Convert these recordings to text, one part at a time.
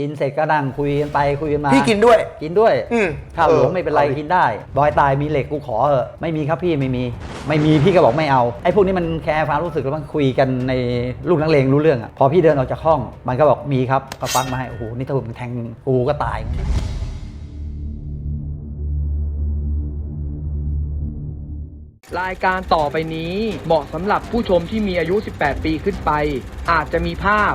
กินเสร็จก็นั่งคุยกันไปคุยกันมาพี่กินด้วย กินด้วยอืมข้าวหลวงเออไม่เป็นไรเอาดิกินได้ บอยตายมีเหล็กกูขอเถอะไม่มีครับพี่ไม่มี ไม่มีพี่ก็บอกไม่เอาไอ้พวกนี้มันแคร์ความรู้สึกแล้วมันคุยกันในลูกนักเลงรู้เรื่องอะพอพี่เดินออกจากห้อง มันก็บอกมีครับก็ฟักมาให้โอ้โหนี่ถ้าผมแทงกูก็ตายรายการต่อไปนี้เหมาะสำหรับผู้ชมที่มีอายุ 18 ปีขึ้นไป อาจจะมีภาพ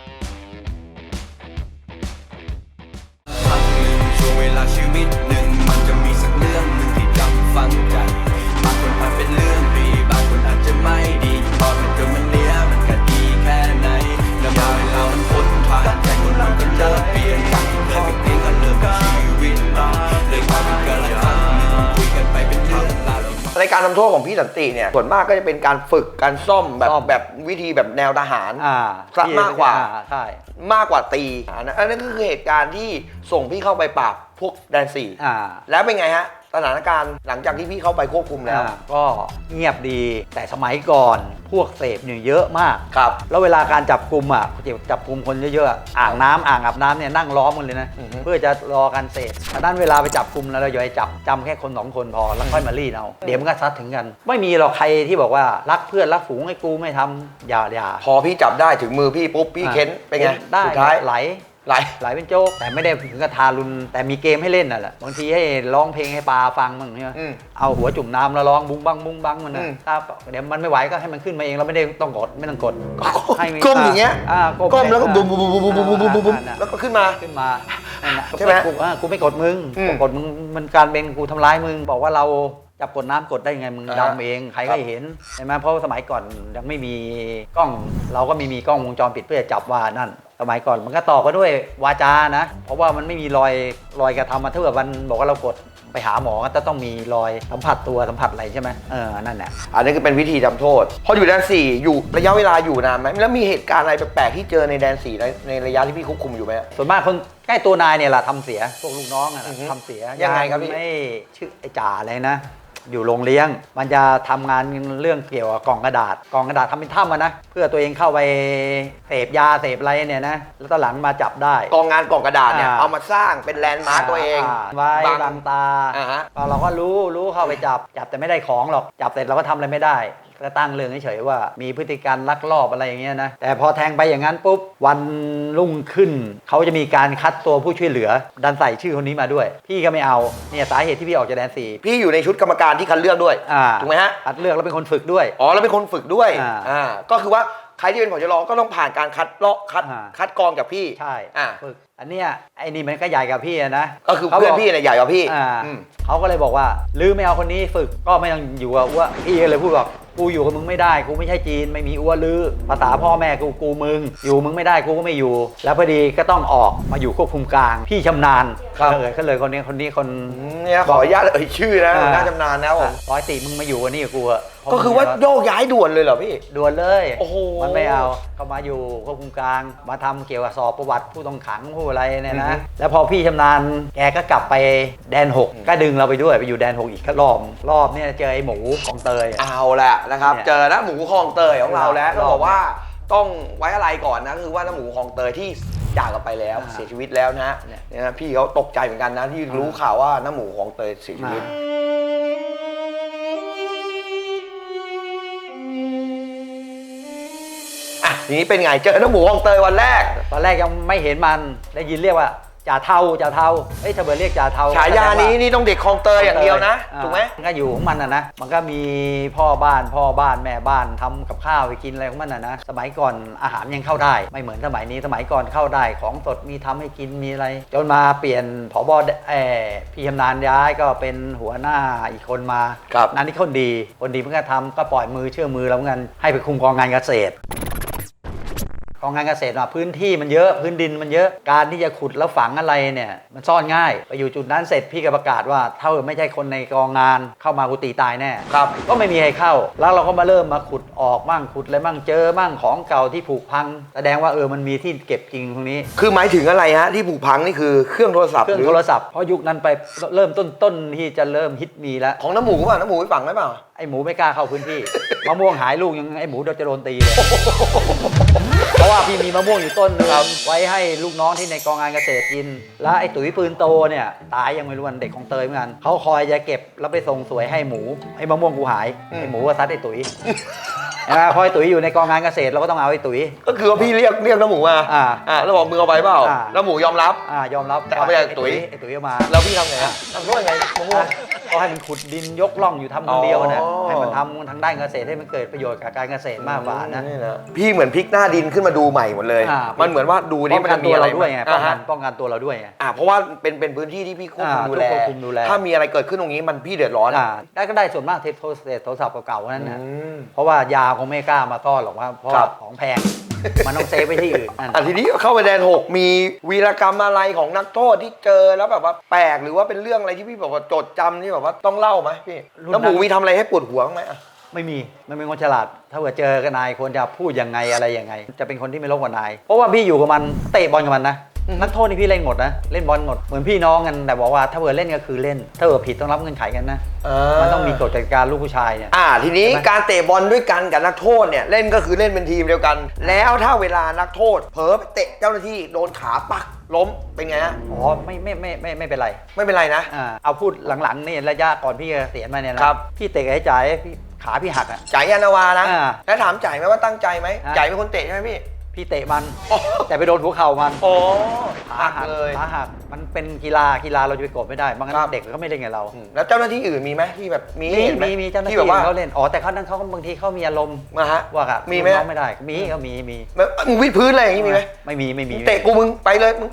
Eminem รายการทำโทษของพี่สันติเนี่ยส่วนมากก็จะเป็นการฝึกการซ่อมแบบซ่อม แบบวิธีแบบแนวทหาร อ่าซะมากกว่า อ่ใช่ มากกว่าตีอันนั้นอันนั้นก็คือเหตุการณ์ที่ส่งพี่เข้าไปปราบพวกแดนสี่อ่า แล้วเป็นไงฮะ สถานการณ์หลังจากที่พี่เข้าไปควบคุมแล้ว อ่าก็เงียบดีแต่สมัยก่อนพวกเสพเนี่ยเยอะมาก ครับ แล้วเวลาการจับกลุ่มอะจับกลุ่มคนเยอะๆอะอ่างน้ำอ่างอาบน้ำเนี่ยนั่งล้อมกันเลยนะ อือฮึ เพื่อจะรอการเสพแต่ด้านเวลาไปจับกลุ่มแล้วเราอย่าไปจับจำแค่คนสองคนพอแล้วค่อยมารีดเอาเดี๋ยวมันก็ซัดถึงกัน ไม่มีหรอกใครที่บอกว่ารักเพื่อนรักฝูงให้กูไม่ทำอย่าอย่าพอพี่จับได้ถึงมือพี่ปุ๊บพี่เค้นเป็นไงได้สุดท้าย ไหล ไหลไหลเป็นโจ๊กแต่ไม่ได้ถึงกับทารุนแต่มีเกมให้เล่นน่ะแหละบางทีให้ร้องเพลงให้ปลาฟังมั่งใช่ไหมอืมเอาหัวจุ่มน้ำแล้วร้องบุ้งบังบุ้งบังมันนะอืมถ้าเดี๋ยวมันไม่ไหวก็ให้มันขึ้นมาเองเราไม่ได้ต้องกดไม่ต้องกดให้นก้มอย่างเงี้ยอ่าก้มแล้วก็ให้บุ้มบุ้มบุ้มบุ้มบุ้มบุ้มบุ้มบุ้มบุ้มอ่าแล้วก็ขึ้นมา ขึ้นมานั่นน่ะใช่ไหมกูอ่ากูไม่กดมึงอืมกูกดมึงมันการเป็นกูทำร้ายมึง บอกว่าเราจับกดน้ำกดได้ไงมึงอ่าฮะดำเองใครคก็รับเห็นใช่ไหมเพราะสมัยก่อนยังไม่มีกล้อง เราก็ไม่มีกล้องวงจรปิดเพื่อจะจับว่านั่น สมัยก่อนมันก็ต่อกันด้วยวาจานะ เพราะว่ามันไม่มีรอยรอยกระทำมาถ้าเกิดมันบอกว่าเรากดไปหาหมอก็ต้องมีรอยสัมผัสตัวสัมผัสอะไรใช่ไหมเออนั่นแหละอันนี้คือเป็นวิธีทำโทษ พออยู่แดนสี่อยู่ระยะเวลาอยู่นานไหมแล้วมีเหตุการณ์อะไรแปลกๆที่เจอในแดนสี่ในในระยะที่พี่ควบคุมอยู่ไหม ส่วนมากคนใกล้ตัวนายเนี่ยแหละทำเสียพวกลูกน้องอะอืนะอฮึทำเสียยังไงครับพี่ ไม่ชื่อไอ้จ่าอะไรนะ อยู่โรงเลี้ยง มันจะทำงานเรื่องเกี่ยวกับกล่องกระดาษ กล่องกระดาษทำเป็นถ้ำอะนะ เพื่อตัวเองเข้าไปเสพยาเสพอะไรเนี่ยนะ แล้วตอนหลังมาจับได้ กองงานกล่องกระดาษเนี่ยอ่า เอามาสร้างเป็นแลนด์มาร์กตัวเองาไว้บัง บังตาอ่าฮะก็เราก็รู้รู้เข้าไปจับ จับแต่ไม่ได้ของหรอก จับเสร็จเราก็ทำอะไรไม่ได้ ก็ตั้งเรื่องเฉยๆว่า มีพฤติการลักลอบอะไรอย่างเงี้ยนะแต่พอแทงไปอย่างนั้นปุ๊บวันรุ่งขึ้น เขาจะมีการคัดตัวผู้ช่วยเหลือ ดันใส่ชื่อคนนี้มาด้วย พี่ก็ไม่เอาเนี่ยสาเหตุที่พี่ออกจากแดนสี่พี่อยู่ในชุดกรรมการที่คัดเลือกด้วยอ่าถูกไหมฮะคัดเลือกแล้วเป็นคนฝึกด้วย อ๋อแล้วเป็นคนฝึกด้วยอ่า อ่าก็คือว่าใครที่เป็นผอจรก็ต้องผ่านการคัดเลาะคัดอ่า คัดกรองจากพี่ใช่อ่า ฝึก อันเนี้ยไอ้นี่มันก็ใหญ่กับพี่อะนะก็คือเพื่อนขาบกพี่เนี่ยใหญ่กว่าพี่อ่าอืมเขาก็เลยบอกว่าลือไม่เอาคนนี้ฝึกก็ไม่ต้องอยู่กับอ้วพี่ก็เลยพูดบอกกูอยู่กับมึงไม่ได้กูไม่ใช่จีนไม่มีอ้วลือภาษาพ่อแม่กูกูมึง อยู่มึงไม่ได้กูก็ไม่อยู่ แล้วพอดีก็ต้องออกมาอยู่ควบคุมกลางพี่ชำนาญครับก็เลยก็เลยคนนี้คนนี้คนอืมเนี่ยขออนุญาตเอ่ยชื่อนะอ่า น่าจำนานนะผมร้อยสี่มึงมาอยู่กันนี่กับกูอะเพระก็คือว่ามึงโยกย้ายด่วนเลยเหรอพี่ ด่วนเลย โอ้โห มันไม่เอา ก็มาอยู่ควบคุมกลาง มาทำเกี่ยวกับสอบประวัติผู้ต้องขังผู้อะไรเนี่ยอือฮึนะ แล้วพอพี่ชำนาญแกก็กลับไปแดน 6 ก็ดึงเราไปด้วยไปอยู่แดน 6 อีกรอบรอบเนี่ยเจอไอ้หมูของเตยอะเอาแหละนะครับ เนี่ยเจอนะหมูคลองเตยของเราแล้วรอบต้องบอกว่าต้องไว้อะไรก่อนนะคือว่าน้าหมูคลองเตยที่จากกันไปแล้วอ่าเสียชีวิตแล้วนะเนี่ยเนี่ยนะพี่เขาตกใจเหมือนกันนะที่รู้ข่าวว่าน้าหมูคลองเตยเสียชีวิตอ่ ทีนี้เป็นไงเจอน้าหมูคลองเตยวันแรก ตอนแรกยังไม่เห็นมันได้ยินเรียกว่าจ่าเทาจ่าเทาเอ้ยถ้าเบิดเรียกจ่าเทาฉายานี้นี่ต้องเด็กคลองเตยอย่างเดียวนะอ่าถูกไหมนก็อยู่ของมันนะนะ มันก็มีพ่อบ้านพ่อบ้านแม่บ้านทำกับข้าวไปกินอะไรของมันนะนะ สมัยก่อนอาหารยังเข้าได้ ไม่เหมือนสมัยนี้สมัยก่อนเข้าได้ของสดมีทำให้กินมีอะไร จนมาเปลี่ยนผบเออพี่ชำนาญย้ายก็เป็นหัวหน้าอีกคนมาครับนั่นนี่คนดีคนดีเพิ่งก็ทำก็ปล่อยมือเชื่อมือแล้วเหมือนกันให้ไปคุมกองงานเกษตร กองงานเกษตรมาพื้นที่มันเยอะพื้นดินมันเยอะการที่จะขุดแล้วฝังอะไรเนี่ยมันซ่อนง่ายไปอยู่จุดนั้นเสร็จพี่ก็ประกาศว่าถ้าไม่ใช่คนในกองงานเข้ามากูตีตายแน่ครับก็ไม่มีใครเข้า แล้วเราก็มาเริ่มมาขุดออกมั่งขุดอะไรมั่งเจอมั่งของเก่าที่ผุพัง แสดงว่าเออมันมีที่เก็บจริงตรงนี้ คือหมายถึงอะไรฮะที่ผูกพังนี่คือเครื่องโทรศัพท์เครื่องหรือโทรศัพท์เพราะยุคนั้นไปเริ่มต้นต้นที่จะเริ่มฮิตมีแล้วของน้ำหมูป่ะน้ำหมูไปฝังได้เปล่าไอ้หมูไม่กล้าเข้าพื้นที่มะม่วงหายลูกยังไอ้หมูจะโดนตีเลย เพราะว่าพี่มีมะม่วงอยู่ต้นหนึงไว้ให้ลูกน้องที่ในกองงานเกษตรกิน แล้วไอ้ตุ๋ยปืนโตเนี่ยตายยังไม่รู้วันเด็กของเตยเหมือนกันเขาคอยจะเก็บแล้วไปส่งสวยให้หมูไอ้มะม่วงกูหายไอ้หมูก็ซัดไอ้ตุ๋ยเห็นไหมพอไอ้ตุ๋ยอยู่ในกองงานเกษตรเราก็ต้องเอาไอ้ตุ๋ย ก็คือว่าพี่เรียกเรียกน้ำหมูมาอ่าอ่าแล้วบอกมือเอาไปเปล่าอ่าน้ำหมูยอมรับอ่ายอมรับแต่เอาไปจากตุ๋ยไอ้ตุ๋ยเอามา แล้วพี่ทำไงอะทำโทษยังไงมะม่วง ก็ให้มันขุดดินยกล่องอยู่ทำคนเดียวนะอ๋อ ให้มันทำทางด้านเกษตรให้มันเกิดประโยชน์กับการเกษตรมากกว่านะ นี่นะพี่เหมือนพลิกหน้าดินขึ้นมาดูใหม่หมดเลย อ่า มันเหมือนว่าดูป้นี่องมันกันจะตัมีวอะไรเราด้วยไงป้องอ่ากัฮะนป้องกันตัวเราด้วยไง อ่าเพราะว่าเป็นเป็นพื้นที่ที่พี่ควบคุมอ่าดูแล ควบคุมดูแล ถ้ามีอะไรเกิดขึ้นตรงนี้มันพี่เดือดร้อนอ่าได้ก็ได้ส่วนมากเทปโทรโทรศัพท์เก่าๆนั่นนะอืม เพราะว่ายาคงไม่กล้ามาซ่อนหรอกว่าเพราะครัว่าบของแพง มันต้องเซฟไปที่อื่นนั่นอะทีนี้เข้าไปแดนหกมีวีรกรรมอะไรของนักโทษที่เจอแล้วแบบว่าแปลกหรือว่าเป็นเรื่องอะไรที่พี่แบบว่าจดจำที่แบบว่าต้องเล่าไหมพี่น้ำหมูมีทำอะไรให้ปวดหัวบ้างไหมอะไม่มีมันเป็นคนฉลาด ถ้าเกิดเจอกับนายควรจะพูดยังไงอะไรยังไง จะเป็นคนที่ไม่ลบกับนาย เพราะว่าพี่อยู่กับมันเตะบอลกับมันนะ นักโทษนี่พี่เล่นหมดนะเล่นบอลหมดเหมือนพี่น้องกันแต่บอกว่าถ้าเกิดเล่นก็คือเล่น ถ้าเกิดผิดต้องรับเงื่อนไขกันนะมันต้องมีกฎกติกาลูกผู้ชายเนี่ยอ่าทีนี้ใช่ไหมการเตะบอลด้วยกันกับนักโทษเนี่ยเล่นก็คือเล่นเป็นทีมเดียวกัน แล้วถ้าเวลานักโทษเผลอไปเตะเจ้าหน้าที่โดนขาปักล้มเป็นไงฮะอ๋อไม่ไม่ไม่ไม่ไม่เป็นไร ไม่เป็นไรนะอ่าเอาพูดหลังๆนี่ระยะก่อนพี่เกษียณมาเนี่ยนะครับพี่เตะกับไอ้จ่ายพี่ขาพี่หักอะจ่ายยานาวานะอ่าแล้วถามจ่ายไหมว่าตั้งใจไหมฮะจ่ายเป็นคนเตะใช่ไหมพี่ พี่เตะมันอ๋อแต่ไปโดนหัวเข่ามันโอ้ขาหักหักเลย ขาหักมันเป็นกีฬากีฬาเราจะไปกดไม่ได้บางงั้ครับนเด็กก็ไม่เล่นกับเราอืมแล้วเจ้าหน้าที่อื่นมีไหมที่แบบมีมีเห็นไหมีมีเจ้าหน้าที่แบบว่าเขาเล่นอ๋อแต่เขานั้นเขาก็บางทีเขามีอารมณ์มาฮะว่ากับมีไหมน้องไม่ได้มีก็มีมีแบบมึงวิดพื้นอะไรอย่างงี้มีไหมไม่มีไม่มีเตะกูมึงไปเลยมึง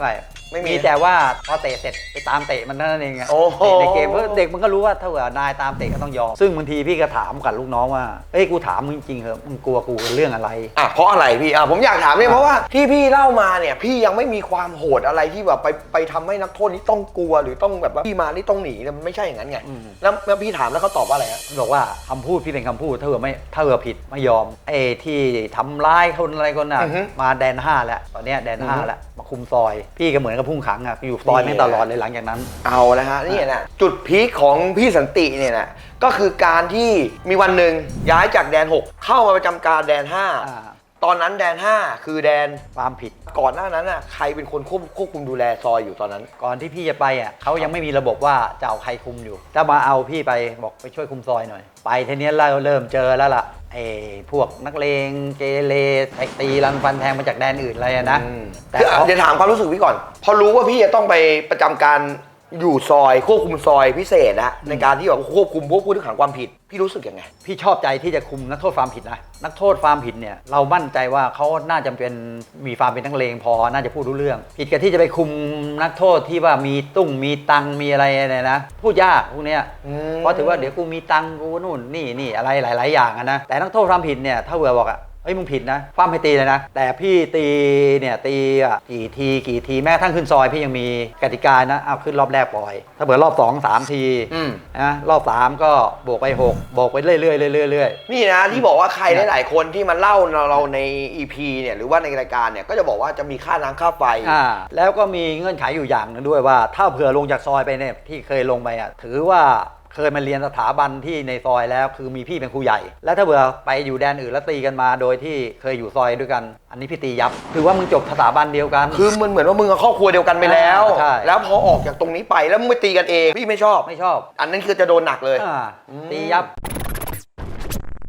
ไม่ไม่มีมีแต่ว่าพอเตะเสร็จไปตามเตะมันเท่านั่นเองอะโอ้โหเตะในเกมเพราะเด็กมันก็รู้ว่าถ้าเกิดนายตามเตะก็ต้องยอม ซึ่งบางทีพี่ก็ถามกับลูกน้องว่าเอ้ยกูถามมึงจริงๆเหอะมึงกลัวกูเรื่องอะไร อะเพราะอะไรพี่อะผมอยากถามเนี่ยอะเพราะว่าที่พี่เล่ามาเนี่ย พี่ยังไม่มีความโหดอะไรที่แบบไปไปทำให้นักโทษนี้ต้องกลัวหรือต้องแบบว่าพี่มานี่ต้องหนีเนี่ยมันไม่ใช่อย่างนั้นไงแล้วแล้วพี่ถามแล้วเขาตอบว่าอะไรฮะบอกว่าคำพูดพี่เป็นคำพูดถ้าเกิดไม่ถ้าเกิดผิดไม่ยอมไอ้ที่ทำร้ายคนอะไรคนน่ะอือฮึมาแดนห้าแล้วตอนเนี้ยแดนห้าอือฮึแล้วมาคุมซอย พี่ก็เหมือนกับพุ่งขังอะอยู่ซอยนี่ไม่งตลอดเลยหลังจากนั้น เอาละฮะนี่นะจุดพีคของพี่สันติเนี่ยนะก็คือการที่มีวันหนึ่งย้ายจากแดน 6 เข้ามาประจำการแดนอ่า5 ตอนนั้นแดน 5 คือแดนความผิด ก่อนหน้านั้นน่ะใครเป็นคนควบควบคุมดูแลซอยอยู่ตอนนั้น ก่อนที่พี่จะไปอะเขายังไม่มีระบบว่าจะเอาใครคุมอยู่ถ้ามาเอาพี่ไปบอกไปช่วยคุมซอยหน่อย ไปทีเนี้ยเราเริ่มเจอแล้วล่ะไอ้พวกนักเลงเกเรไอ้ตีรันฟันแทงมาจากแดนอื่นอะไรอะนะ แต่คือเขา เดี๋ยวถามความรู้สึกพี่ก่อน พอรู้ว่าพี่จะต้องไปประจำการ อยู่ซอยควบคุมซอยพิเศษนะในการที่แบบควบคุมพวกผู้ต้องขังความผิด พี่รู้สึกยังไง พี่ชอบใจที่จะคุมนักโทษฟาร์มผิดนะนักโทษฟาร์มผิดเนี่ยเรามั่นใจว่าเขาน่าจะเป็นมีฟาร์มเป็นนักเลงพอน่าจะพูดรู้เรื่อง ผิดกับที่จะไปคุมนักโทษที่ว่ามีตุ้งมีตังมีอะไรเนี่ยนะพูดยากพวกเนี้ยอืมเพราะถือว่าเดี๋ยวกูมีตังกูนู่นนี่นี่อะไรหลาย ๆ อย่างอะนะแต่นักโทษฟาร์มผิดเนี่ยถ้าเผื่อบอกอะ เฮ้ยมึงผิดนะฟาร์มให้ตีเลยนะ แต่พี่ตีเนี่ยตีอะกี่ทีกี่ทีแม้กระทั่งขึ้นซอยพี่ยังมีกติกานะเอาขึ้นรอบแรกปล่อย ถ้าเผื่อรอบสองสามทีอืม นะรอบสามก็บวกไปหกบวกไปเรื่อยๆเรื่อยๆเรื่อยๆนี่นะที่บอกว่าใครหลายๆคนที่มาเล่าเราใน EP เนี่ยหรือว่าในรายการเนี่ยก็จะบอกว่าจะมีค่าน้ำค่าไฟ อ่าแล้วก็มีเงื่อนไขอยู่อย่างหนึงด้วยว่า ถ้าเผื่อลงจากซอยไปเนี่ยที่เคยลงไปอะถือว่า เคยมาเรียนสถาบันที่ในซอยแล้ว คือมีพี่เป็นครูใหญ่ แล้วถ้าเผื่อไปอยู่แดนอื่นแล้วตีกันมาโดยที่เคยอยู่ซอยด้วยกัน อันนี้พี่ตียับ ถือว่ามึงจบสถาบันเดียวกัน คือมันเหมือนว่ามึงกับครอบครัวเดียวกันไปแล้วอ่าใช่ แล้วพอออกจากตรงนี้ไปแล้วมึงไปตีกันเองพี่ไม่ชอบ ไม่ชอบ อันนั้นคือจะโดนหนักเลย อ่าอืมตียับ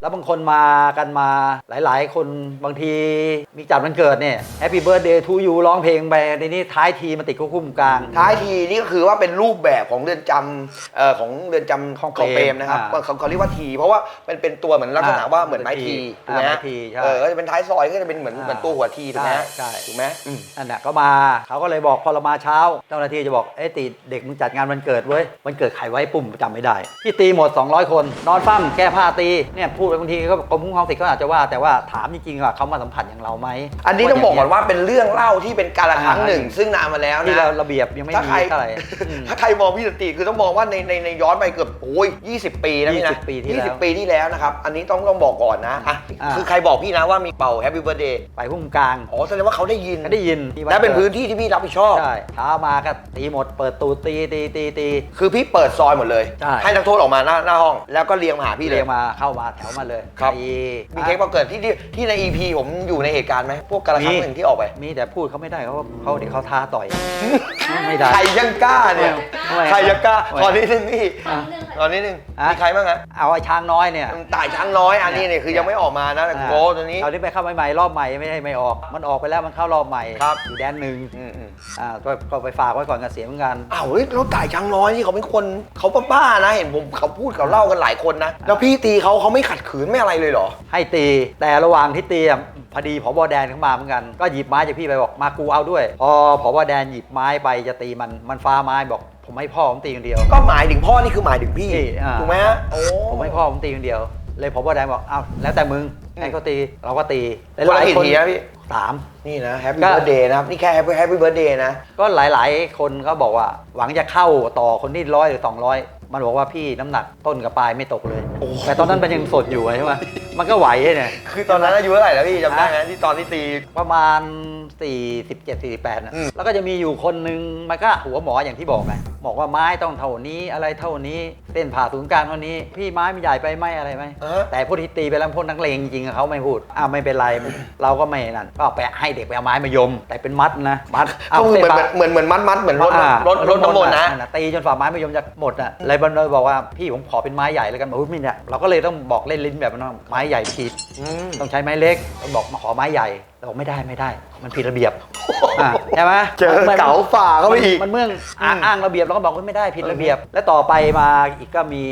แล้วบางคนมากันมาหลาย ๆ คนบางทีมีจัดวันเกิดเนี่ย Happy Birthday to you ร้องเพลงไปในนี้ท้ายทีมาติดคุกคุ้มกลาง ท้ายทีนี่ก็คือว่าเป็นรูปแบบของเรือนจำเอ่อของเรือนจำของของเปรมนะครับอ่า เขาเขาเรียกว่าที เพราะว่ามันเป็นตัวเหมือนลักษณะอ่าว่าเหมือนไม้ทีถูกไหมอ่าฮะไม้ทีใช่ เออก็จะเป็นท้ายซอยก็จะเป็นเหมือนอ่าเหมือนตัวหัวทีถูกไหมฮะใช่ใช่ ถูกไหมอืม นั่นแหละก็มาเขาก็เลยบอกพอเรามาเช้าเจ้าหน้าที่จะบอกเอ้ยตีเด็กมึงจัดงานวันเกิดเว้ยวันเกิดใครไว้ปุ่มจำไม่ได้พี่ตีหมด 200 คน นอนฟั่มแก้ผ้าตีเนี่ยพูดดบางทีก็กรมคุ้มครองสิทธิ์เขาอาจจะว่า แต่ว่าถามจริงๆว่าเขามาสัมผัสอย่างเราไหมอันนี้ต้องบอกก่อนว่าเป็นเรื่องเล่าที่เป็นการละครั้งหนึ่งอ่าซึ่งนานมาแล้วที่นะ เราระเบียบยังไม่ถ้ามีใคร เท่าไหร่อืม ถ้าใครมองพี่สนติคือต้องมองว่าในในในย้อนไปเกือบโอ้ย20 ปีนะพี่นะ20ปีที่แล้ว 20 ปีที่แล้วนะครับ อันนี้ต้องต้องบอกก่อนนะอะอ่า คือใครบอกพี่นะว่ามีเป่าแฮปปี้เบิร์ดเดย์ไปพุ่มกลางอ๋อแสดงว่าเขาได้ยิน ก็ได้ยินที่วัดและเป็นพื้นที่ที่พี่รับผิดชอบ ใช่เช้ามาก็ตีหมด เปิดตูตีตีตีตี คือพี่เปิดซอยหมดเลยใช่ให้นักโทษออกมาหน้าหน้าห้อง แล้วก็เรียงมาหาพี่เลเรียยกมาเข้ามาแถวมาเลยครับไอ้มีเค้กมาเกิดที่ที่ที่ใน EP ผมอยู่ในเหตุการณ์ไหมพวกการละครั้งหนึ่งที่ออกไป มีแต่พูดเขาไม่ได้เขาเขาเดี๋ยวเขาท้าต่อยไม่ได้ใครยังกล้าเนี่ยทำไมใครยังกล้าทำไมขอนิดนึงพี่อะขอนิดนึงอะมีใครบ้างฮะเอาไอ้ช้างน้อยเนี่ยต่ายช้างน้อยอันนี้เนี่ยคือยังไม่ออกมานะแต่โกตัวนี้เอาที่ไปเข้าใหม่ๆรอบใหม่ไม่ได้ไม่ออก มันออกไปแล้วมันเข้ารอบใหม่ครับอยู่แดนหนึ่งอืมอืมอ่าก็ก็ไปฝากไว้ก่อนเกษียณเหมือนกันอ้าวเฮ้ยแล้วต่ายช้างน้อยนี่เขาเป็นคนเขาบ้าๆนะ เห็นผมเขาพูดเขาเล่ากันหลายคนนะแล้วพี่ตีเขาเขาไม่ขัดขืนไม่อะไรเลยเหรอ ให้ตี แต่ระหว่างที่ตีอะพอดีผบแดนเข้ามาเหมือนกัน ก็หยิบไม้จากพี่ไปบอกมากูเอาด้วย พอผบแดนหยิบไม้ไปจะตีมันมันฟ้าไม้บอก ผมให้พ่อผมตีคนเดียว ก็หมายถึงพ่อนี่คือหมายถึงพี่พี่อ่า ถูกไหมฮะโอ้ ผมให้พ่อผมตีคนเดียว เลยผบแดนบอกอ้าวแล้วแต่มึงให้เขาตีเราก็ตีคนละกี่ทีนะพี่ สาม นี่นะแฮปปี้ก็ เบิร์ดเดย์นะครับ นี่แค่แฮปปี้แฮปปี้เบิร์ดเดย์นะ ก็หลาย ๆ คนเขาบอกว่า หวังจะเข้าต่อคนที่ร้อยหรือสองร้อย มันบอกว่าพี่น้ำหนักต้นกับปลายไม่ตกเลย โอ้โห แต่ตอนนั้นมันยังสดอยู่ใช่ไหมมันก็ไหวเนี่ยคือตอนนั้นอายุเท่าไหร่แล้วพี่จำได้ไหมที่ตอนที่ตี ประมาณ 47 48นะอืม แล้วก็จะมีอยู่คนหนึ่งมันก็หัวหมออย่างที่บอกไงบอกว่าไม้ต้องเท่านี้อะไรเท่านี้เส้นผ่าศูนย์กลางเท่านี้ พี่ไม้มันใหญ่ไปไหมอะไรไหมอ่าแต่พวกที่ตีไปแล้วพวกนักเลงจริงๆอะเขาไม่พูดอ่าไม่เป็นไร เราก็ไม่นั่น ก็ไปให้เด็กไปเอาไม้มายม แต่เป็นมัดนะ มัดก็เหมือนส้ผ่าเหมือนเหมือนมัดมัดๆเหมือนรถอ่ารถรถน้ำมนต์นะอ่ตีจนฝ่าไม้ไม่ยอมจะหมดอะเลยบันเลยบอกว่าพี่ผมขอเป็นไม้ใหญ่แล้วกันบอกว่าไม่เนี่ยเราก็เลยต้องบอกเล่นลิ้นแบบนั้นว่าไม้ใหญ่ผิดอืมต้องใช้ไม้เล็กต้องบอกมาขอไม้ใหญ่ เราบอกไม่ได้ไม่ได้ มันผิดระเบียบอะใช่ไหมเจอเก๋าฝ่าเข้าไปอีก มันเมื่องอ้างอ้างระเบียบเราก็บอกว่าไม่ได้ผิดระเบียบ และต่อไปมาอีกก็มี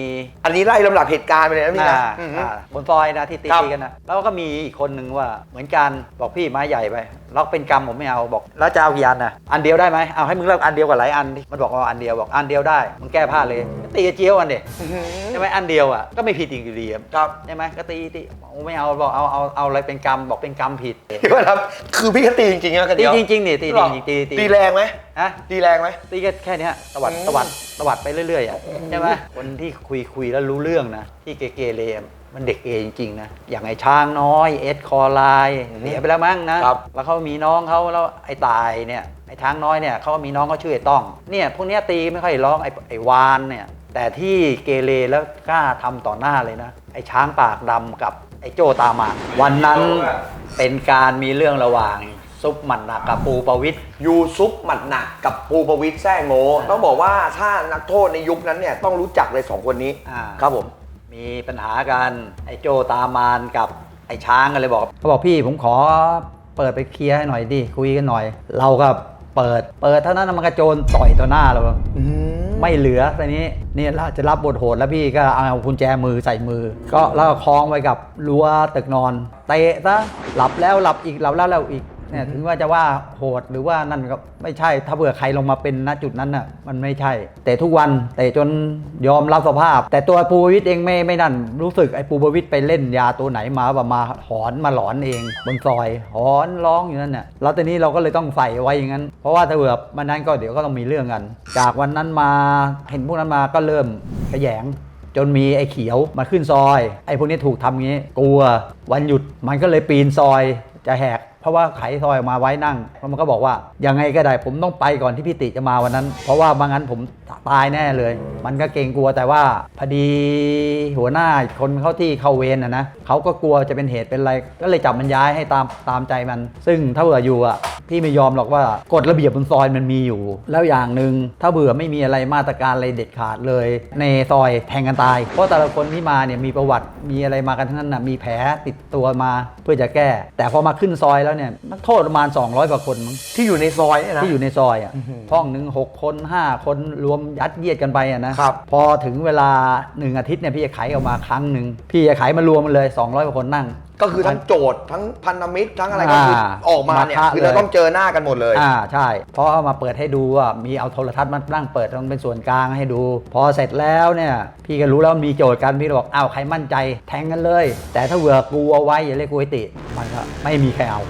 อันนี้ไล่ลำดับเหตุการณ์ไปเลยนะพี่นะอ่าอืม อ่าบนซอยนะที่ตีครับ ตีกันนะแล้วก็มีอีกคนนึงว่าเหมือนกันบอกพี่ไม้ใหญ่ไปล็อกเป็นกรรมผมไม่เอาบอก แล้วจะเอากี่อันนะอันเดียวได้ไหมเอาให้มึงเลือกอันเดียวกับหลายอันดิมันบอกว่าอันเดียวบอกอันเดียวได้มึงแก้ผ้าเลยตีกระเจียวอันเดียใช่ไหมอันเดียวอะก็ไม่ผิดอีกอยู่ดีอะครับใช่ไหมก็ตีตีโอ้ไม่เอาบอกเอาเอาเอาอะไรเป็นกรรมบอกเป็นกรรมผิดเดี๋ยวนะครับคือพี่ก็ตีจริงๆนะกันตีเดียวจริงๆนี่ตีจริงๆตีตีตีแรงไหมฮะตีแรงไหมตีก็แค่เนี้ยตวัดอืมตวัดตวัดไปเรื่อยๆอะใช่ไหมคนที่คุยคุยแล้วรู้เรื่องนะที่เกเรเลอะมันเด็กเอจริงๆนะอย่างไอ้ช้างน้อยเอสคอไลน์เสียไปแล้วมั้งนะครับแล้วเขามีน้องเขาแล้วไอ้ตายเนี่ยไอ้ช้างน้อยเนี่ยเขาก็มีน้องเขาชื่อไอ้ต้องเนี่ยพวกเนี้ยตีไม่ค่อยร้องไอ้ไอ้วานเนี่ย แต่ที่เกเรแล้วกล้าทำต่อหน้าเลยนะ ไอ้ช้างปากดำกับไอ้โจตามมาวันนั้นเป็นการมีเรื่องระหว่างซุปหมันหนักกับปูประวิทย์ ยูซุปหมัดหนักกับปูประวิทย์แซ่โงต้องบอกว่าถ้านักโทษในยุคนั้นเนี่ยต้องรู้จักเลยสองคนนี้อ่า ครับผม มีปัญหากันไอ้โจตามานกับไอ้ช้างกันเลยบอกเขาบอกพี่ผมขอเปิดไปเคลียร์ให้หน่อยดิคุยกันหน่อย เราก็เปิดเปิดเท่านั้นนะมันกระโจนต่อยต่อหน้าเรา ไม่เหลือตอนนี้เนี่ยเราจะรับบทโหดแล้วพี่ก็เอากุญแจมือใส่มือ ก็แล้วก็คล้องไว้กับรั้วตึกนอนเตะซะหลับแล้วหลับอีกหลับแล้วหลับอีก เนี่ยถึงว่าจะว่าโหดหรือว่านั่นก็ไม่ใช่ ถ้าเผื่อใครลงมาเป็นณจุดนั้นน่ะมันไม่ใช่แต่ทุกวันแต่จนยอมรับสภาพ แต่ตัวปูประวิทย์เองไม่ไม่นั่น รู้สึกไอ้ปูประวิทย์ไปเล่นยาตัวไหนมาแบบมาหอนมาหลอนเองบนซอยหอนร้องอยู่นั่นน่ะแล้วตอนนี้เราก็เลยต้องใส่ไว้อย่างนั้น เพราะว่าถ้าเผื่อมันนั้นก็เดี๋ยวก็ต้องมีเรื่องกัน จากวันนั้นมาเห็นพวกนั้นมาก็เริ่มขยงจนมีไอ้เขียวมาขึ้นซอย ไอ้พวกนี้ถูกทำงี้ กลัววันหยุดมันก็เลยปีนซอยจะแหกเพ ราะว่าไขซอยออกมาไว้นั่งแล้วมันก็บอกว่ายังไงก็ได้ผมต้องไปก่อนที่พี่ติจะมาวันนั้น เพราะว่าบางงั้นผมตายแน่เลย มันก็เกรงกลัวแต่ว่าพอดีหัวหน้าคนเขาที่เข้าเวรนะนะเขาก็กลัวจะเป็นเหตุเป็นอะไร ก็เลยจับมันย้ายให้ตามตามใจมัน ซึ่งถ้าเบื่ออยู่อะพี่ไม่ยอมหรอกว่ากฎระเบียบบนซอยมันมีอยู่ แล้วอย่างหนึ่งถ้าเบื่อไม่มีอะไรมาตรการอะไรเด็ดขาดเลย ในซอยแทงกันตาย เพราะแต่ละคนที่มาเนี่ยมีประวัติมีอะไรมากันทั้งนั้นนะมีแผลติดตัวมาเพื่อจะแก้ แต่พอมาขึ้นซอยแล้วเนี่ยนักโทษประมาณ 200กว่าคนมั้งที่อยู่ในซอยเนี่ยนะ ที่อยู่ในซอยอะห้องหนึ่งหกคนห้าคนรวมยัดเยียดกันไปอะนะครับ พอถึงเวลาหนึ่งอาทิตย์เนี่ยพี่จะไขออกมาครั้งหนึ่งพี่จะไขมารวมมันเลย 200กว่าคนนั่ง ก็คือทั้งโจทย์ทั้งพันธมิตรทั้งอะไรก็คืออ่าออกมาเนี่ยมาทะคือเราเลย ต้องเจอหน้ากันหมดเลย อ่าใช่ เพราะเอามาเปิดให้ดูว่ามีเอาโทรทัศน์มานั่งเปิดต้องเป็นส่วนกลางให้ดู พอเสร็จแล้วเนี่ย พี่ก็รู้แล้วมีโจทย์กันพี่ก็บอกอ้าวใครมั่นใจแทงกันเลย แต่ถ้าเผื่อกูเอาไว้อย่าเรียกกูไว้ติ มันก็ไม่มีใครเอา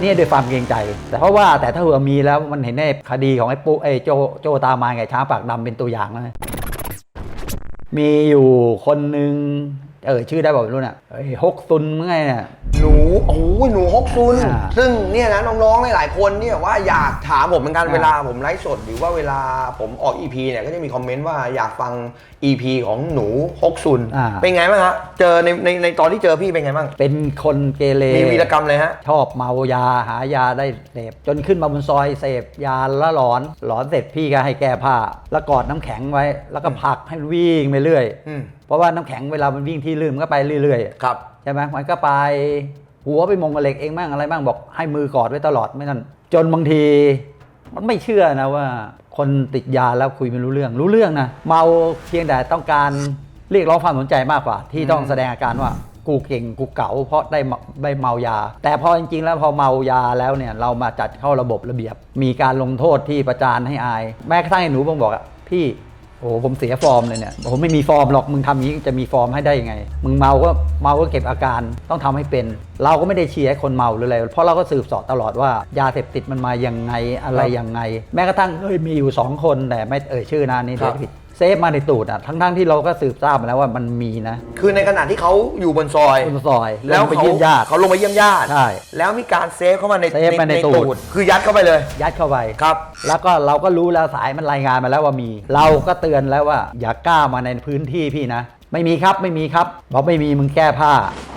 นี่ด้วยความเกรงใจ แต่เพราะว่าแต่ถ้าเผื่อมีแล้วมันเห็นในคดีของไอ้ปุ๊ไอ้โจโจตามมาไงช้างปากดำเป็นตัวอย่างนะ มีอยู่คนหนึ่ง เออชื่อได้บอกไม่รู้น่ะเอ้ยฮกซุนเมื่อไงเนี่ย หนูโอ้ยหนูฮกซุน อ่าซึ่งเนี่ยนะน้องๆหลายๆคนเนี่ยว่าอยากถามผมเหมือนกันอ่าเวลาผมไลฟ์สดหรือว่าเวลาผมออก EP เนี่ยก็จะมีคอมเมนต์ว่าอยากฟัง EP ของหนูฮกซุน อ่า เป็นไงบ้างฮะเจอในในในตอนที่เจอพี่เป็นไงบ้างเป็นคนเกเร มีวีรกรรมเลยฮะ ชอบเมายาหายาได้เสพจนขึ้นมาบนซอยเสพยาแล้วหลอนหลอนเสร็จพี่ก็ให้แก้ผ้า แล้วกอดน้ำแข็งไว้ แล้วก็ผลักให้มันวิ่งไปเรื่อยอืม เพราะว่าน้ำแข็งเวลามันวิ่งที่ลื่นมันก็ไปเรื่อยครับๆใช่ไหมมันก็ไปหัวไปมงกับเหล็กเองมั่งอะไรมั่งบอกให้มือกอดไว้ตลอดไม่นั่นจนบางทีมันไม่เชื่อนะว่า คนติดยาแล้วคุยไม่รู้เรื่องรู้เรื่องนะเมาเพียงแต่ต้องการเรียกร้องความสนใจมากกว่า ที่ต้องแสดงอาการว่ากูเก่งกูเก๋าเพราะได้เมาได้เมายา แต่พอจริงๆ แล้วพอเมายาแล้วเนี่ยเรามาจัดเข้าระบบระเบียบ มีการลงโทษที่ประจานให้อาย แม้กระทั่งไอ้หนูบงบอกอะพี่ โอ้โหผมเสียฟอร์มเลยเนี่ยผมไม่มีฟอร์มหรอกมึงทำอย่างนี้จะมีฟอร์มให้ได้ยังไง มึงเมาก็เมาก็เก็บอาการต้องทำให้เป็น เราก็ไม่ได้เชียร์ให้คนเมาหรืออะไรเพราะเราก็สืบเสอบตลอดว่ายาเสพติดมันมายังไงอะไรยังไง แม้กระทั่งเอ้ยมีอยู่สองคนแต่ไม่เอ่ยชื่อนะนี่ครับเดี๋ยวผิด เซฟมาในตูดอะทั้งๆที่เราก็สืบทราบมาแล้วว่ามันมีนะคือในขณะที่เขาอยู่บนซอย บนซอยแล้วงไปเขาเยี่ยมญาติ เขาลงไปเยี่ยมญาติใช่แล้วมีการเซฟเข้ามาในเซฟมาในตูด คือยัดเข้าไปเลย ยัดเข้าไปครับ แล้วก็เราก็รู้แล้วสายมันรายงานมาแล้วว่ามี เราก็เตือนแล้วว่าอย่ากล้ามาในพื้นที่พี่นะ ไม่มีครับไม่มีครับบอกไม่มีมึงแก้ผ้า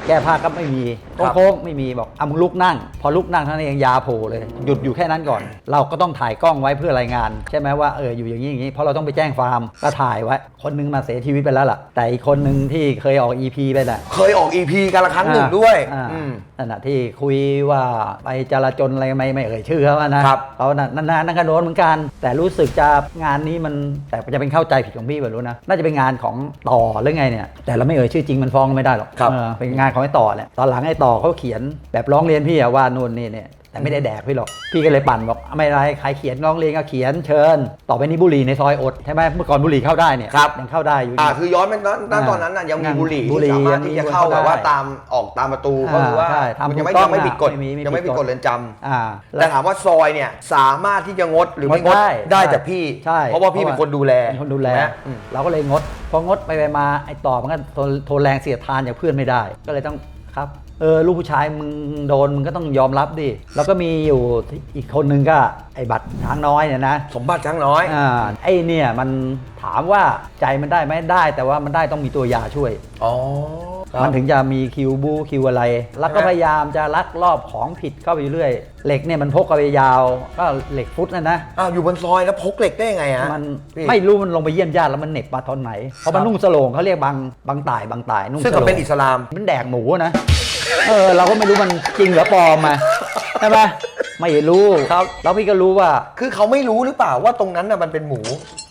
แก้ผ้าก็ไม่มีครับโค้งๆไม่มีบอกอะมึงลุกนั่ง พอลุกนั่งเท่านั้นเองยาโผล่เลย หยุดอยู่แค่นั้นก่อน เราก็ต้องถ่ายกล้องไว้เพื่อรายงาน ใช่ไหมว่าเอออยู่อย่างนี้อย่างนี้เพราะเราต้องไปแจ้งฟาร์มก็ถ่ายไว้ คนนึงมาเสียชีวิตไปแล้วล่ะ แต่อีกคนนึงที่เคยออก EP ไปน่ะเคยออก EP กันละครั้งหนึ่งด้วยอ่าอืม นั่นน่ะที่คุยว่าไปจราจนอะไรไม่ไม่เอ่ยชื่อเขาอะนะครับ เขาน่ะนานๆนั่นก็โดนเหมือนกัน แต่รู้สึกจะงานนี้มันแต่จะเป็นเข้าใจผิดของพี่ไม่รู้นะน่าจะเป็นงานของต่อหรือไงเนี่ยแต่เราไม่เอ่ยชื่อจริงมันฟ้องไม่ได้หรอกครับ เออเป็นงานของไอ้ต่อเนี่ยตอนหลังไอ้ต่อเขาเขียนแบบร้องเรียนพี่อะว่านู่นนี่เนี่ย แต่ไม่ได้แดกพี่หรอก พี่ก็เลยปั่นบอกไม่เป็นไรใครเขียนร้องเรียนก็เขียนเชิญ ต่อไปนี้บุหรี่ในซอยอดใช่ไหมเมื่อก่อนบุหรี่เข้าได้เนี่ยครับ ยังเข้าได้อยู่ อ่าคือย้อนไปตอนณอ่าตอนนั้นน่ะยังมียังบุหรี่บุหรี่ที่สามารถที่จะเข้ายังมีแบบว่าได้ตามออกตามประตูก็คือว่าใช่ทำมันยังไม่ถูกต้องยังไม่ผิดกฎไม่มีไม่ยังไม่ผิผิดดกกฎฎเรือนจำอ่าแต่ถามว่าซอยเนี่ยสามารถที่จะงดหรือไม่งดได้ได้ใช่จากพี่ ใช่เพราะว่าพี่เป็นคนดูแลเป็นคนดูแลถูกไหมอืม เราก็เลยงด พองดไปไปมาไอ้ต่อมันก็ทนทนแรงเสียดทานจากเพื่อนไม่ได้ ก็เลยต้องครับ เออลูกผู้ชายมึงโดนมึงก็ต้องยอมรับดิ แล้วก็มีอยู่อีกคนนึงก็ไอ้บัตรช้างน้อยเนี่ยนะสมบัติช้างน้อยอ่าไอ้เนี่ยมันถามว่าใจมันได้ไหมได้ แต่ว่ามันได้ต้องมีตัวยาช่วย อ๋อมันถึงจะมีคิวบูคิวอะไร แล้วก็ใช่ไหม พยายามจะลักลอบของผิดเข้าไปเรื่อยเหล็กเนี่ยมันพกกันไปยาว ก็เหล็กฟุตนะนะ อ้าวอยู่บนซอยแล้วพกเหล็กได้ยังไงฮะมันพี่ ไม่รู้มันลงไปเยี่ยมญาติแล้วมันเหน็บมาตอนไหนเพราะมันนุ่งสโลงเขาเรียกบางบางต่ายบางต่ายนุ่งซึ่งสก็โลงเป็นอิสลาม มันแดกหมูนะ เออ เราก็ไม่รู้มันจริงหรือปลอมมาใช่ไหมไม่รู้ครับ แล้วพี่ก็รู้ว่า คือเขาไม่รู้หรือเปล่าว่าตรงนั้นน่ะมันเป็นหมู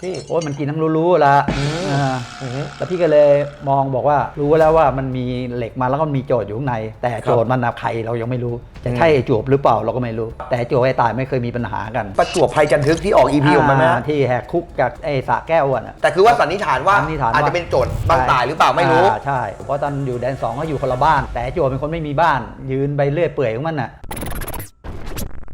พี่ โอ้ยมันกินทั้งรู้ๆละอืมอ่าอือฮึแล้วพี่ก็เลยมองบอกว่ารู้แล้วว่ามันมีเหล็กมาแล้วก็มีโจทย์อยู่ข้างใน แต่โจทย์มันนะใครเรายังไม่รู้จะใช่ไอ้จวบหรือเปล่าเราก็ไม่รู้ แต่ไอ้จวบไอ้ตายไม่เคยมีปัญหากันประจวบภัยจันทึกที่ออก EP ออกมาไหมฮะที่แหกคุกกับไอ้สระแก้วอะนะ แต่คือว่าสันนิษฐานว่าสันนิษฐานว่า อาจจะเป็นโจทย์บางตายหรือเปล่าไม่รู้ อ่าใช่ เพราะตอนอยู่แดนสองก็อยู่คนละบ้าน แต่ไอ้โจวเป็นคนไม่มีบ้าน ยืนไปเรื่อยเปื่อยของมันน่ะ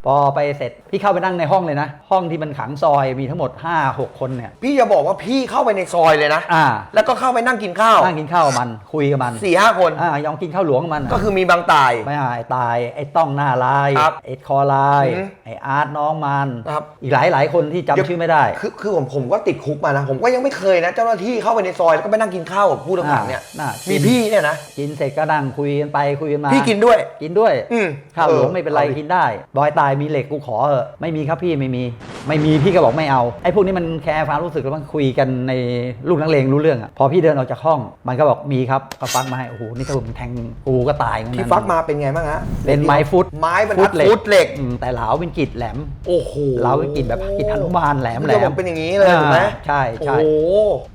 พอไปเสร็จพี่เข้าไปนั่งในห้องเลยนะ ห้องที่มันขังซอยมีทั้งหมด 5 6 คนเนี่ยพี่จะบอกว่าพี่เข้าไปในซอยเลยนะ อ่าแล้วก็เข้าไปนั่งกินข้าวนั่งกินข้าวกับมันคุยกับมันสี่ห้าคนอ่ายองกินข้าวหลวงกับมันก็คือมีบางตาย ไม่หายตายไอ้ต้องหน้าลายครับไอ้คอลายอือฮึไอ้อาร์ตน้องมันครับ อีกหลายหลายคนที่จำชื่อไม่ได้ คือคือผมผมก็ติดคุกมานะ ผมก็ยังไม่เคยนะ เจ้าหน้าที่เข้าไปในซอยแล้วก็ไปนั่งกินข้าวกับผู้ต้องขังเนี่ยอ่าน่ามี มีพี่เนี่ยนะกินเสร็จก็นั่งคุยกันไปคุยกันมาพี่กินด้วย กินด้วยอืมข้าวหลวงเออไม่เป็นไรเอาดิกินได้ บอยตายมีเหล็กกูขอเออะไม่มีครับพี่ไม่มี ไม่มีพี่ก็บอกไม่เอาไอ้พวกนี้มันแคร์ความรู้สึกแล้วมันคุยกันในลูกนักเลงรู้เรื่องอะพอพี่เดินออกจากห้อง มันก็บอกมีครับก็ฟักมาให้โอ้โหนี่ถ้าผมแทงกูก็ตายเหมือนนที่ฟักมาเป็นไงบ้างฮะเป็นไม้ฟุตไม้บรรทัดฟุตเหล็กอืมแต่เหลาเป็นกรีดแหลมโอ้โหเหลาเป็นกรีดแบบกรีดหนุมานแหลมคุณแหลจะบอมกเป็นอย่างนี้เลยถูกไหมอ่าใช่ใช่ โอ้โห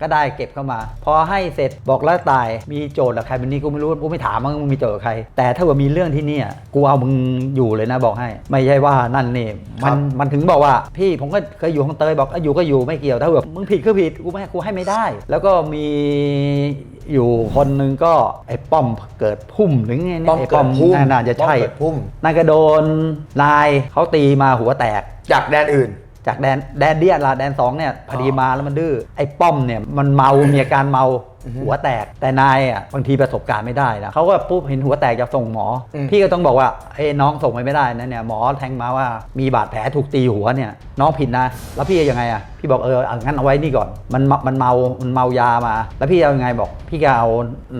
ก็ได้เก็บเข้ามา พอให้เสร็จบอกแล้วตายมีโจทย์กับใครวันนี้กูไม่รู้กูไม่ถามมึงมึงมีโจทย์กับใคร แต่ถ้าว่ามีเรื่องที่เนี่ยกูเอามึงอยู่เลยนะบอกให้ ไม่ใช่ว่านั่นนี่มันมันถึงบอกว่าพี่ผมก็เคยอยู่ของเตยบอกอะอยู่ก็อยู่ไม่เกี่ยวถ้าแบบมึงผิดก็ผิดกูไม่ให้กูให้ไม่ได้ แล้วก็มีอยู่คนหนึงก็ไอ้ป้อมเกิดพุ่มหรือไงเนี่ยป้อมไอ้เกิดพุ่มน่าจะใช่ป้อมเกิดพุ่มนั่นก็โดนนายเขาตีมาหัวแตกจากแดนอื่นจากแดนแดนเดียนละแดนสองเนี่ยพอดีมาแล้วมันดื้อไอ้ป้อมเนี่ยมันเมามีอาการเมา หัวแตกแต่นายอะบางทีประสบการณ์ไม่ได้นะเขาก็ปุ๊บเห็นหัวแตกจะส่งหมออมพี่ก็ต้องบอกว่าไอ้น้องส่งไปไม่ได้นะเนี่ยหมอแทงมาว่ามีบาดแผลถูกตีหัวเนี่ยน้องผิดนะ แล้วพี่ยังไงอะพี่บอกเออเอางั้นเอาไว้นี่ก่อน มันเมามันเมา มันเมายามา แล้วพี่เอายังไงบอก พี่ก็เอา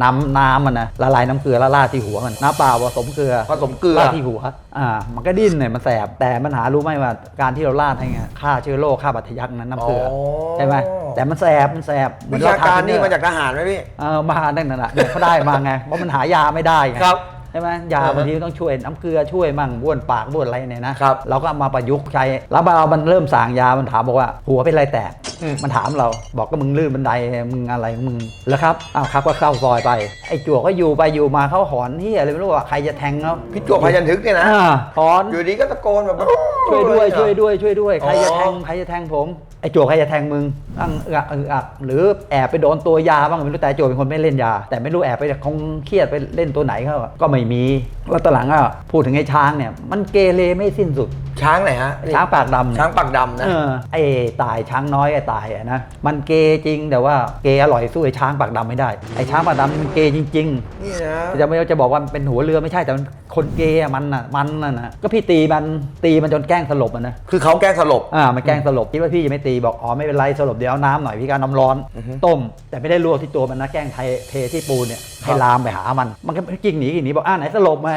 น้ำน้ำมันนะละลายน้ำเกลือละลาดที่หัวมันน้ำเปล่าผสมเกลือผสมเกลือราดที่หัวอ่ามันก็ดิ้นเนี่ยมันแสบแต่มันหารู้ไหมว่าการที่เราลาดให้ไงฆ่าเชื้อโรคฆ่าบาดทะยักนั้นน้ำเกลือออใช่ไหมแต่มันแสบมันแสบเหมือวินเชาการนี่ทมาจากทหารไหมพี่ เออมาตั้งนั่นแหละเดี๋ยวเขาได้มาไง เพราะมันหายาไม่ได้ไงครับใช่ไหมยาอ่าฮะบางทีต้องช่วยน้ำเกลือช่วยมั่งบ้วนปากบ้วนอะไรเนี่ยนะครับเราก็เอามาประยุกต์ใช้แล้วเรามันเริ่มสั่งยามันถามบอกว่า หัวเป็นไรแตกอืม มันถามเราบอกก็มึงลื่นบันไดมึงอะไรของมึงแล้วครับอ้าวครับก็เข้าซอยไปไอ้จั่วก็อยู่ไปอยู่มาเขาหอนที่อะไรไม่รู้ว่าใครจะแทงเขาพี่จวบพยันทึกเนี่ยนะอ่าหอน อยู่ดีก็ตะโกนแบบ ช่วยด้วยช่วยด้วยช่วยด้วยอ๋อใครจะแทงใครจะแทงผม ไอ้โจใครจะแทงมึงตั้งอักอักหรือแอบไปโดนตัวยาบ้างไม่รู้แต่ไอ้โจเป็นคนไม่เล่นยา แต่ไม่รู้แอบไปคงเครียดไปเล่นตัวไหนเขาก็ไม่มีแล้วตอหลังก็พูดถึงไอ้ช้างเนี่ยมันเกเรไม่สิ้นสุด ช้างไหนฮะช้างปากดำเนี่ยช้างปากดำนะเออไอ้ตายช้างน้อยไอ้ตายอะนะมันเกจริงแต่ว่าเกอร่อยสู้ไอ้ช้างปากดำไม่ได้ไอ้ช้างปากดำมันเกจริง ๆ นี่นะ จะไม่จะบอกว่ามันเป็นหัวเรือไม่ใช่แต่มันคนเกย์อะมันน่ะมันน่ะนะก็พี่ตีมันตีมันจนแกล้งสลบมันนะคือเขาแกล้งสลบ อ่ามันแกล้งสลบคิดว่าพี่จะไม่ตีบอกอ๋อไม่เป็นไรสลบเดี๋ยวเอาน้ำหน่อยพี่ก็เอาน้ำร้อน ต้ม แต่ไม่ได้ลวกที่ตัวมันนะแกล้งไทยเทที่ปูนเนี่ยให้ลามไปหามัน มันก็กิ่งหนีกิ่งหนีบอกอ่าไหนสลบมา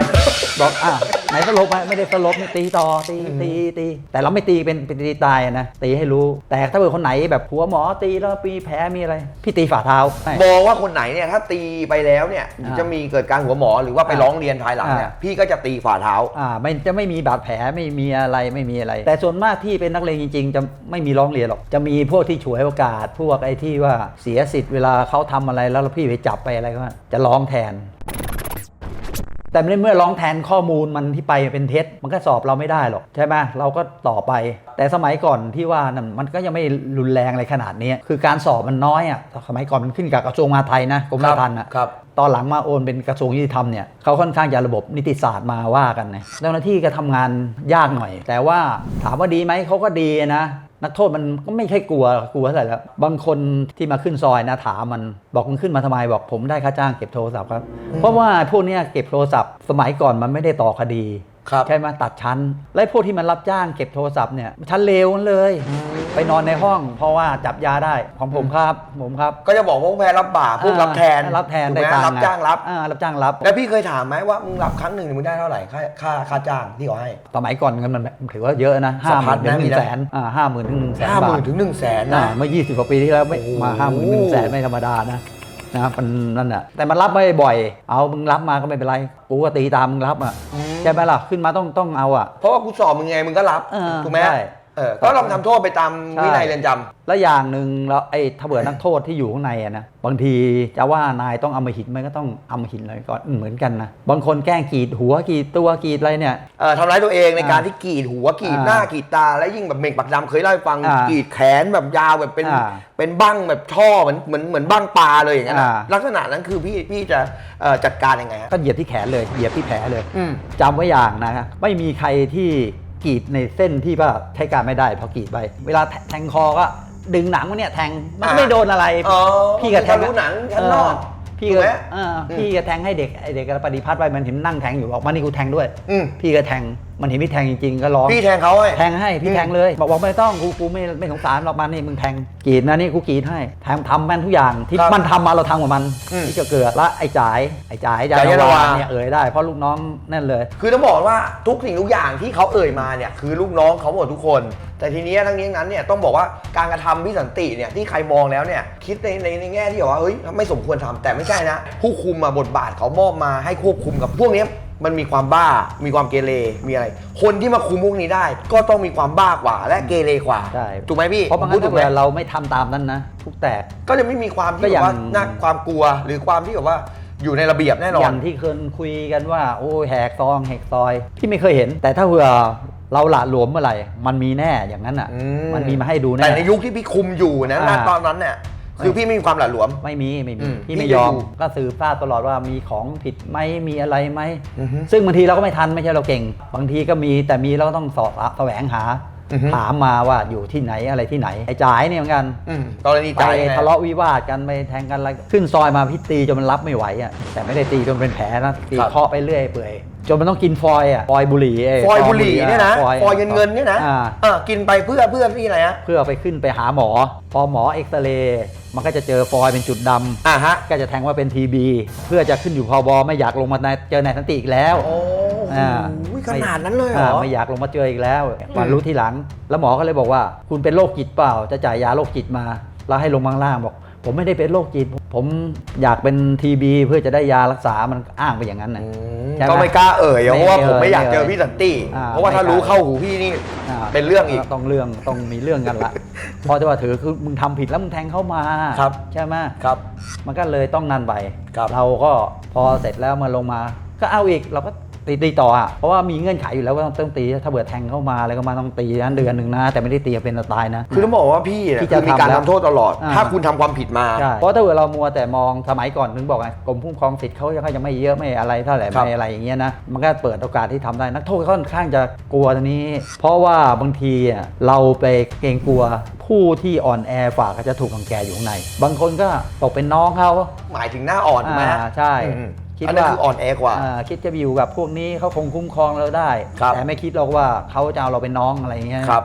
บอกอ่าไหนสลบมาไม่ได้สลบนี่ตีต่อตีตีตี แต่เราไม่ตีเป็นเป็นตีตายอะนะ ตีให้รู้ แต่ถ้าเป็นคนไหนแบบหัวหมอตีแล้วมีแผลมีอะไร พี่ตีฝ่าเท้าไม่มองว่าคนไหนเนี่ยถ้าตีไปแล้วเนี่ยอ่าจะมีเกิดการหัวหมอหรือว่าไปอ่าร้องเรียนภายหลังเนี่ยอ่า พี่ก็จะตีฝ่าเท้า อ่าไม่จะไม่มีบาดแผลไม่มีอะไรไม่มีอะไร แต่ส่วนมากที่เป็นนักเลงจริง ๆ จะไม่มีร้องเรียนหรอก จะมีพวกที่ฉวยโอกาส พวกไอ้ที่ว่าเสียสิทธิ์เวลาเขาทำอะไรแล้วพี่ไปจับไปอะไรก็จะร้องแทน แต่ในเมื่อร้องแทนข้อมูลมันที่ไปเป็นเท็จ มันก็สอบเราไม่ได้หรอกใช่ไหมเราก็ต่อไป แต่สมัยก่อนที่ว่านั่นมันก็ยังไม่รุนแรงอะไรขนาดนี้คือการสอบมันน้อยอะสมัยก่อนมันขึ้นกับกระทรวงมหาดไทยนะกรมราชทัณฑ์อะครับตอนหลังมาโอนเป็นกระทรวงยุติธรรมเนี่ยเขาค่อนข้างจะระบบนิติศาสตร์มาว่ากันนะเจ้าหน้าที่ก็ทำงานยากหน่อย แต่ว่าถามว่าดีไหมเขาก็ดีนะ นักโทษมันก็ไม่ใช่กลัวกลัวอะไรแล้ว บางคนที่มาขึ้นซอยนะถามมันบอกมึงขึ้นมาทำไมบอกผมได้ค่าจ้างเก็บโทรศัพท์ครับ เพราะว่าพวกนี้เก็บโทรศัพท์สมัยก่อนมันไม่ได้ต่อคดี ใช่ไหมตัดชั้น และพวกที่มันรับจ้างเก็บโทรศัพท์เนี่ยชั้นเลวเลย ไปนอนในห้อง เพราะว่าจับยาได้ของผมครับผมครับก็จะบอกว่าพวกแพ้รับบาปพวกรับแทนอ่ารับแทนถูกได้ไหมตังค์รับจ้างรับอ่ารับจ้างรับ แล้วพี่เคยถามไหมว่ามึงรับครั้งหนึ่งมึงได้เท่าไหร่ค่าค่าค่าจ้างที่เขาให้สมัยก่อนเงินมันถือว่าเยอะนะห้าสะหพัมื่ดนถึงหนึ่นะมีงนะแสนอ่าห้าหมื่นถึงหนึ่งแสนห้าหบามื่ทนถึงหนึ่งแสนอ่านะเมื่อ20กว่าปีที่แล้วไม่โอ้โหมาห้าหมื่นหนึ่งแสนไม่ธรรมดานะนะครับมันนั่นน่ะแต่มันรับไม่บ่อย เอามึงรับมาก็ไม่เป็นไรกูก็ตีตามมึงรับอะ ใช่ไหมล่ะขึ้นมาต้องต้องเอาอะ เพราะว่ากูสอบมึงไงมึงก็รับเออถูกไหมใช่ เออก็ลองทำโทษไปตามใช่วินัยเรือนจำ แล้วอย่างหนึ่งเราไอ้ถ้าเบื่อนักโทษที่อยู่ข้างในอะนะบางทีจะว่านายต้องเอามาหินมันก็ต้องเอามาหินเลยก็เหมือนกันนะบางคนแกล้งกรีดหัวกรีดตัวกรีดอะไรเนี่ย เอ่อทำร้ายตัวเองในอ่าการที่กรีดหัวกรีดอ่าหน้ากรีดตา และยิ่งแบบเม่งปักดำเคยเล่าให้ฟังอ่ากรีดแขนแบบยาวแบบเป็นอ่าเป็นบั้งแบบท่อเหมือนเหมือนเหมือนบั้งปลาเลยอย่างนั้นอะอ่า ลักษณะนั้นคือพี่พี่จะเอ่อจัดการยังไงฮะก็เหยียบที่แขนเลยเหยียบที่แผลเลย อืม จำไว้อย่างนะไม่มีใครที่ กรีดในเส้นที่ว่าใช้การไม่ได้พอกรีดไปเวลาแทงคอก็ดึงหนังมันเนี่ยแทงมันก็อ่าไม่โดนอะไร อ๋อพี่ก็แทงทะลุหนังชั้นนอกเพี่ถูก็กไหมเออพี่ก็แทงให้เด็กไอเด็กปฏิพัฒน์ไปมันเห็นนั่งแทงอยู่บอกมานี่กูแทงด้วย อืม พี่ก็แทงมันเห็นพี่แทงจริงๆ ก็ร้อง พี่แทงเขาให้แทงให้พี่แทงเลย บอกบอกไม่ต้องกูกูไม่ไม่สงสารหรอกมันนี่มึงแทงกรีดนะนี่กูกรีดให้แทงทำแม่นทุกอย่างที่ครับมันทำมาเราทำกับมันอืมที่จะเกิดและไอ้จ่ายไอ้จ่ายจ่ายยานาวา เนี่ยเอ่ยได้เพราะลูกน้องนั่นเลย คือต้องบอกว่าทุกสิ่งทุกอย่างที่เขาเอ่ยมาเนี่ยคือลูกน้องเขาหมดทุกคน แต่ทีนี้ทั้งนี้ทั้งนั้นเนี่ยต้องบอกว่าการกระทำพี่สันติเนี่ยที่ใครมองแล้วเนี่ยคิดในในในแง่ที่แบบว่าเฮ้ยไม่สมควรทำแต่ไม่ใช่นะ ผู้คุมมาบทบาทเขามอบมาให้ควบคุมกับพวกเนี้ย มันมีความบ้า มีความเกเร มีอะไร คนที่มาคุมพวกนี้ได้ ก็ต้องมีความบ้ากว่า และเกเรกว่า ใช่ถูกไหมพี่เพราะบางคพูรั้ดงถูถ้ากไหมเกิดเราไม่ทำตามนั้นนะทุกแตก ก็จะไม่มีความก็ที่อแบย่าง บว่าน่าความกลัว หรือความที่แบบว่าอยู่ในระเบียบแน่นออน ย่างที่เคยคุยกันว่า โอ้ยแหกซองแหกซอยพี่ไม่เคยเห็น แต่ถ้าเผื่อเราหละหลวมเมื่อไหร่ มันมีแน่อย่างนั้นอะ อืมันมีมาให้ดูแน่แต่ในยุคที่พี่คุมอยู่นะณอ่าตอนนั้นเนี่ย คือพี่ไม่มีความหละหลวม ไม่มีไม่อืมีมพี่พี่ไม่ยอมจะอยู่ก็สืบทราบตลอดว่ามีของผิดไหมมีอะไรไหมอือฮึ ซึ่งบางทีเราก็ไม่ทันไม่ใช่เราเก่ง บางทีก็มีแต่มีเราก็ต้องสอบแสวงหา อือฮึ ถามมาว่าอยู่ที่ไหนอะไรที่ไหนไอ้จ่ายเนี่ยเหมือนกันอืมกรณีไปจ่ายยังไงทะเลาะวิวาทกันไปแทงกันอะไรขึ้นซอยมาพี่ตีจนมันรับไม่ไหวอะแต่ไม่ได้ตีจนเป็นแผลนะตีครับเคาะไปเรื่อยเปื่อยจนมันต้องกินฟอยล์อะฟอยล์บุหรี่ไฟอยล์บุหรี่เนี่ยนะฟอยฟอยล์เงินเงินๆเนี่ยนะอ่าอ่ากินไปเพื่อเพื่อที่ไหนฮะเพื่อไปขึ้นไปหาหมอ พอหมอเอ็กซเรย์มันก็จะเจอฟอยล์เป็นจุดดำอ่าฮะก็จะแทงว่าเป็นทีบีเพื่อจะขึ้นอยู่พอบอไม่อยากลงมาในเจอนายสันติอีกแล้ว โอ้ อ่าโหขนาดนั้นเลยเหรอาไม่อยากลงมาเจออีกแล้วมารู้ทีหลัง แล้วหมอก็เลยบอกว่า คุณเป็นโรคจิตเปล่า จะจ่ายยาโรคจิตมา แล้วให้ลงมาข้างล่างบอก ผมไม่ได้เป็นโรคจิต ผมอยากเป็นทีบีเพื่อจะได้ยารักษามันอ้างไปอย่างนั้นนะ อืมใช่ไหมก็ไม่กล้าเอ่ยเพราะว่าไม่ผมไม่อยากเอ่ยเจอพี่สันติอ่าเพราะว่าถ้าไม่กล้า รู้เข้าหูพี่นี่าเป็นเรื่องอีกต้องเรื่องต้องมีเรื่องกันละพอจะว่าถือคือมึงทำผิดแล้วมึงแทงเข้ามาครับ ใช่ไหม ครับ มันก็เลยต้องนั่นไป ครับเราก็พอเสร็จแล้วมาลงมา ก็เอาอีกเราก็ ตีตีต่ออะเพราะว่ามีเงื่อนไขอยู่แล้วว่าต้องต้องตีถ้าเบิดแทงเข้ามาอะไรก็มาต้องตีนั้นเดือนหนึ่งนะ แต่ไม่ได้ตีเป็นตายนะ คือต้องบอกว่าพี่เนี่ยที่คืจะอมีการทำแล้วทำโทษตลอด อ่า ถ้าคุณทำความผิดมา ใช่เพราะถ้าเกิดเรามัวแต่มองสมัยก่อนถึงบอกไงกรมคุ้มครองสิทธิ์เขาเขายังไม่เยอะไม่อะไรเท่าไหร่ครับไม่อะไรอย่างเงี้ยนะมันก็เปิดโอกาสที่ทำได้นักโทษค่อนข้างจะกลัวตรงนี้ เพราะว่าบางทีอะเราไปเกรงกลัวผู้ที่อ่อนแอฝ่าก็จะถูกรังแกอยู่ข้างใน บางคนก็ตกเป็นน้องเขาหมายถึงหน้าอ่อนถูกไหมฮะอ่าใช่ อืม คิดอันนั้นว่าคืออ่อนแอกว่า อ่าคิดจะอยู่กับพวกนี้เขาคงคุ้มครองเราได้ ครับแต่ไม่คิดหรอกว่าเขาจะเอาเราเป็นน้องอะไรอย่างเงี้ยครับ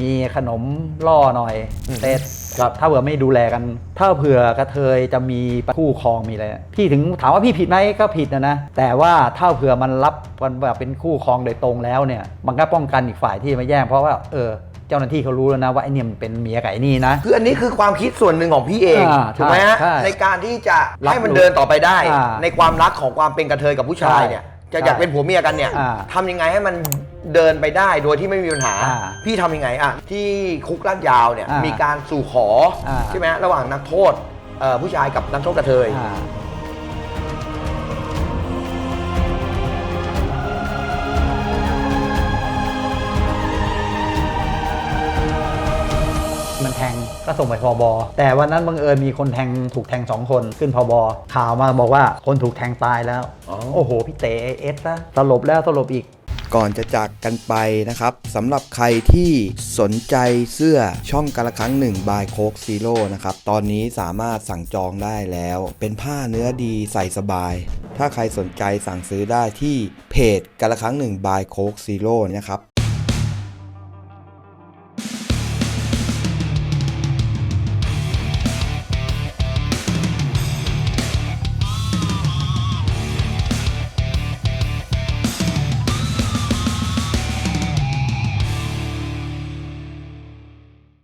มีขนมล่อหน่อยอืมเสร็จครับ ถ้าเผื่อไม่ดูแลกัน ถ้าเผื่อกระเทยจะมีคู่ครองมีอะไรพี่ถึงถามว่าพี่ผิดไหมก็ผิดนะนะแต่ว่าถ้าเผื่อมันรับมันแบบเป็นคู่ครองโดยตรงแล้วเนี่ย มันก็ป้องกันอีกฝ่ายที่มาแย่งเพราะว่าเออ เจ้าหน้าที่เขารู้แล้วนะว่าไอ้เนี่ยมันเป็นเมียกับไอ้นี่นะ คืออันนี้คือความคิดส่วนหนึ่งของพี่เองอ่าถูกไหมฮะใช่ใช่ในการที่จะรับให้มันรู้เดินต่อไปได้ อ่าในความรักของความเป็นกระเทยกับผู้ชายเนี่ยจะใช่อยากเป็นผัวเมียกันเนี่ยอ่าทำยังไงให้มันเดินไปได้โดยที่ไม่มีปัญหา อ่าพี่ทำยังไงอะที่คุกลาดยาวเนี่ยอ่ามีมีการสู่ขออาใช่ไหมระหว่างนักโทษเอ่อผู้ชายกับนักโทษกระเทย อ่า ก็ส่งไปพอบอแต่วันนั้นบังเอิญมีคนแทงถูกแทงสองคนขึ้นพอบอข่าวมาบอกว่าคนถูกแทงตายแล้วอ๋อโอ้โห พี่เต๋เอสนะสลบแล้วสลบอีกก่อนจะจากกันไปนะครับสำหรับใครที่สนใจเสื้อช่องกาละครั้งหนึ่งบายโคกซีโร่นะครับ ตอนนี้สามารถสั่งจองได้แล้ว เป็นผ้าเนื้อดีใส่สบาย ถ้าใครสนใจสั่งซื้อได้ที่เพจกาละครั้งหนึ่งบายโคกซีโร่นะครับ